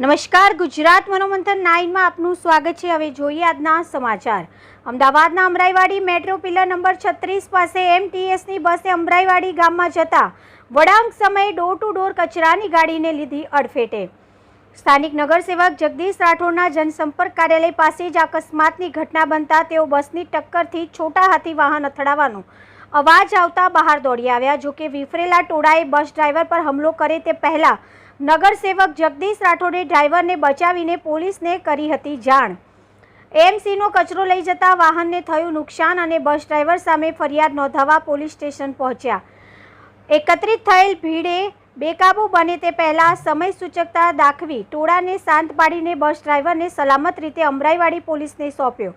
નમસ્કાર, ગુજરાત મનોમંથન નાઇનમાં આપનું સ્વાગત છે. હવે જોઈએ આજના સમાચાર. અમદાવાદના અમરાઈવાડી મેટ્રો પિલર નંબર છત્રીસ પાસે એમટીએસની બસે અમરાઈવાડી ગામમાં જતા વળાંક સમયે ડોર ટુ ડોર કચરાની ગાડીને લીધી અડફેટે. સ્થાનિક નગરસેવક જગદીશ રાઠોડના જનસંપર્ક કાર્યાલય પાસે જ અકસ્માતની ઘટના બનતા તેઓ બસની ટક્કરથી છોટા હાથી વાહન અથડાવાનો અવાજ આવતા બહાર દોડી આવ્યા. જોકે વિફરેલા ટોળાએ બસ ડ્રાઈવર પર હુમલો કરે તે પહેલા નગરસેવક જગદીશ રાઠોડે ડ્રાઈવરને બચાવીને પોલીસને કરી હતી જાણ. એમસીનો કચરો લઈ જતા વાહનને થયું નુકસાન અને બસ ડ્રાઈવર સામે ફરિયાદ નોંધાવવા પોલીસ સ્ટેશન પહોંચ્યા. એકત્રિત થયેલ ભીડે બેકાબૂ બને તે પહેલાં સમય સૂચકતા દાખવી ટોળાને શાંત પાડીને બસ ડ્રાઈવરને સલામત રીતે અમરાઈવાડી પોલીસને સોંપ્યો.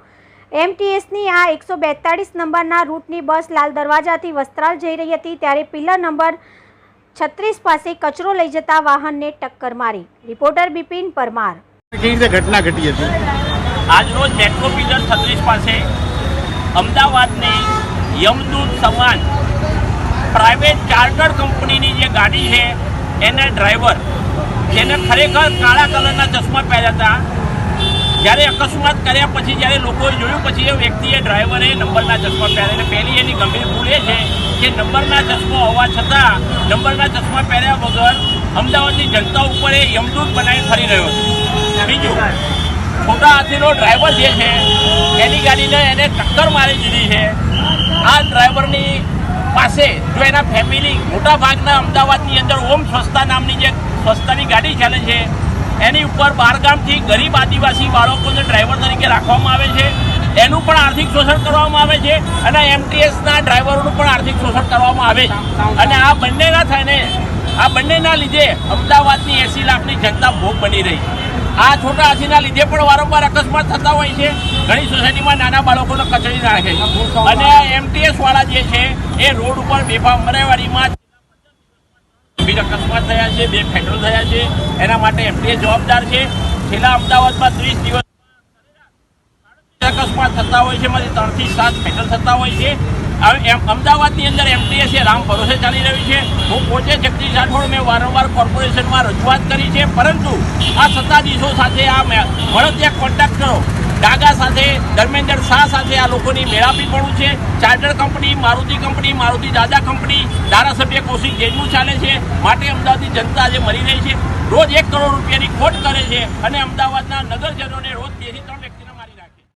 એમટીએસની આ એકસો બેતાળીસ નંબરના રૂટની બસ લાલ દરવાજાથી વસ્ત્રાલ જઈ રહી હતી ત્યારે પિલર નંબર છત્રીસ પાસે કચરો લઈ જતા વાહનને ટક્કર મારી. રિપોર્ટર બિપિન પરમાર. ઘટના ઘટી હતી? આજરોજ મેટ્રો પિલર છત્રીસ પાસે અમદાવાદની યમદૂત સમાન પ્રાઇવેટ ચાર્ટર કંપનીની જે ગાડી છે એના ડ્રાઈવર જેને ખરેખર કાળા કલરના ચશ્મા પહેર્યા હતા જ્યારે અકસ્માત કર્યા પછી જ્યારે લોકોએ જોયું, પછી એ વ્યક્તિએ ડ્રાઈવરે નંબરના ચશ્મા પહેર્યા એટલે પહેલી એની ગંભીર ભૂલ એ છે કે નંબરના ચશ્મા હોવા છતાં નંબરના ચશ્મા પહેર્યા વગર અમદાવાદની જનતા ઉપર એ યમદૂત બનાવી ફરી રહ્યો છે. બીજું, છોટા હાથીનો ડ્રાઈવર જે છે, એની ગાડીને એને ટક્કર મારી દીધી છે. આ ડ્રાઈવરની પાસે જો એના ફેમિલી મોટા ભાગના અમદાવાદની અંદર ઓમ સ્વસ્થા નામની જે સ્વસ્થાની ગાડી ચાલે છે એની ઉપર બારગામથી ગરીબ આદિવાસી બાળકોને ડ્રાઈવર તરીકે રાખવામાં આવે છે. એનું પણ આર્થિક શોષણ કરવામાં આવે છે અને એમટીએસના ડ્રાઈવરોનું પણ આર્થિક શોષણ કરવામાં આવે છે. અને આ બંનેના થઈને, આ બંનેના લીધે અમદાવાદની એસી લાખની જનતા ભોગ બની રહી. આ છોટા હાથીના લીધે પણ વારંવાર અકસ્માત થતા હોય છે. ઘણી સોસાયટીમાં નાના બાળકોને કચડી નાખે અને એમટીએસ વાળા જે છે, એ રોડ ઉપર બેફામ મરેવાડીમાં ગંભીર અકસ્માત થયા છે, બે ફેટલ થયા છે, એના માટે એમટીએસ જવાબદાર છે. છેલ્લા અમદાવાદમાં ત્રીસ દિવસ અકસ્માત થતા હોય છે, એમાંથી ત્રણથી સાત ફેટલ થતા હોય છે. હવે અમદાવાદની અંદર એમટીએસ છે, રામ ભરોસે ચાલી રહ્યું છે. હું પોતે જગદીશ રાઠોડ મેં વારંવાર કોર્પોરેશનમાં રજૂઆત કરી છે, પરંતુ આ સત્તાધીશો સાથે આ મળતિયા કોન્ટેક્ટ કરો. ડાગા સાથે, ધર્મેન્દ્ર શાહ સાથે આ લોકોની મેળાપી પણ છે. Charter company, Maruti company, Maruti દાદા કંપની, ધારાસભ્ય કૌશિક જૈનનું ચાલે છે. માટે અમદાવાદની જનતા આજે મરી રહી છે. રોજ એક કરોડ રૂપિયાની ખોટ કરે છે અને અમદાવાદના નગરજનોને રોજ બેથી ત્રણ